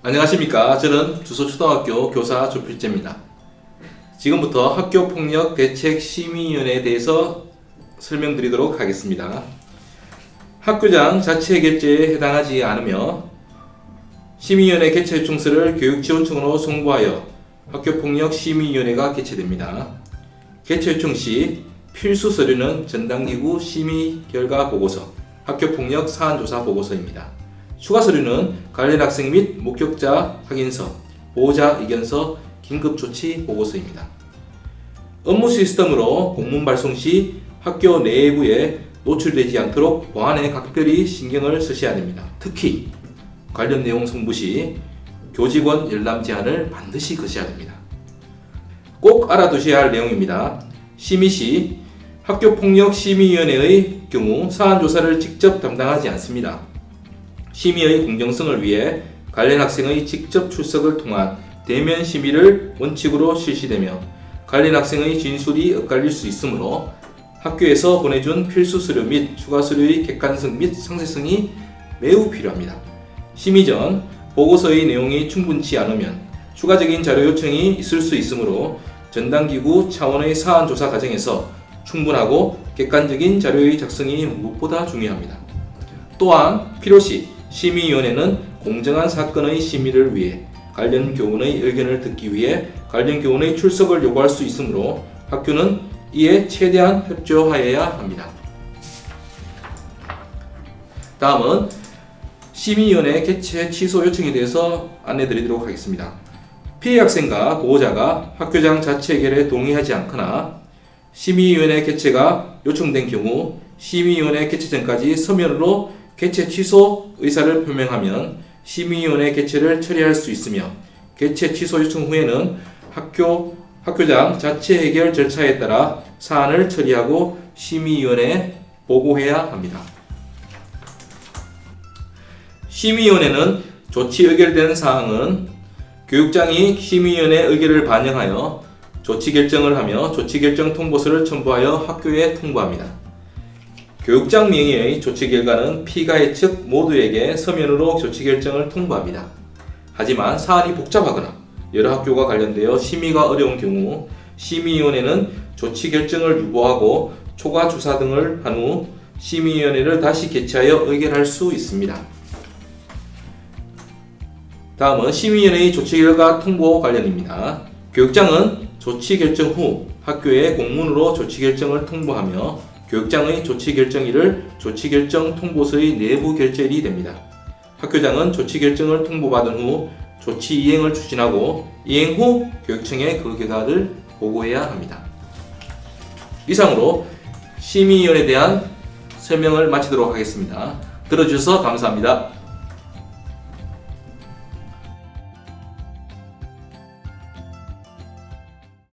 안녕하십니까. 저는 주소초등학교 교사 조필재입니다. 지금부터 학교폭력 대책 심의위원회에 대해서 설명드리도록 하겠습니다. 학교장 자체 결제에 해당하지 않으며 심의위원회 개최 요청서를 교육지원청으로 송부하여 학교폭력 심의위원회가 개최됩니다. 개최 요청 시 필수 서류는 전담기구 심의 결과 보고서, 학교폭력 사안조사 보고서입니다. 추가 서류는 관련 학생 및 목격자 확인서, 보호자 의견서, 긴급조치 보고서입니다. 업무 시스템으로 공문 발송 시 학교 내부에 노출되지 않도록 보안에 각별히 신경을 쓰셔야 됩니다. 특히 관련 내용 송부 시 교직원 열람 제한을 반드시 거셔야 됩니다. 꼭 알아두셔야 할 내용입니다. 심의 시 학교폭력심의위원회의 경우 사안 조사를 직접 담당하지 않습니다. 심의의 공정성을 위해 관련 학생의 직접 출석을 통한 대면 심의를 원칙으로 실시되며 관련 학생의 진술이 엇갈릴 수 있으므로 학교에서 보내준 필수 서류 및 추가 서류의 객관성 및 상세성이 매우 필요합니다. 심의 전 보고서의 내용이 충분치 않으면 추가적인 자료 요청이 있을 수 있으므로 전담기구 차원의 사안 조사 과정에서 충분하고 객관적인 자료의 작성이 무엇보다 중요합니다. 또한 필요시 심의위원회는 공정한 사건의 심의를 위해 관련 교원의 의견을 듣기 위해 관련 교원의 출석을 요구할 수 있으므로 학교는 이에 최대한 협조하여야 합니다. 다음은 심의위원회 개최 취소 요청에 대해서 안내드리도록 하겠습니다. 피해 학생과 보호자가 학교장 자체 해결에 동의하지 않거나 심의위원회 개최가 요청된 경우 심의위원회 개최 전까지 서면으로 개최 취소 의사를 표명하면 심의위원회 개최를 처리할 수 있으며 개최 취소 요청 후에는 학교 학교장 자체 해결 절차에 따라 사안을 처리하고 심의위원회에 보고해야 합니다. 심의위원회는 조치 의결된 사항은 교육장이 심의위원회 의결을 반영하여 조치 결정을 하며 조치 결정 통보서를 첨부하여 학교에 통보합니다. 교육장 명의의 조치 결과는 피가해 측 모두에게 서면으로 조치 결정을 통보합니다. 하지만 사안이 복잡하거나 여러 학교가 관련되어 심의가 어려운 경우 심의위원회는 조치 결정을 유보하고 초과 조사 등을 한 후 심의위원회를 다시 개최하여 의결할 수 있습니다. 다음은 심의위원회의 조치 결과 통보 관련입니다. 교육장은 조치 결정 후 학교에 공문으로 조치 결정을 통보하며 교육장의 조치 결정일을 조치 결정 통보서의 내부 결재일이 됩니다. 학교장은 조치 결정을 통보받은 후 조치 이행을 추진하고 이행 후 교육청에 그 결과를 보고해야 합니다. 이상으로 심의위원에 대한 설명을 마치도록 하겠습니다. 들어주셔서 감사합니다.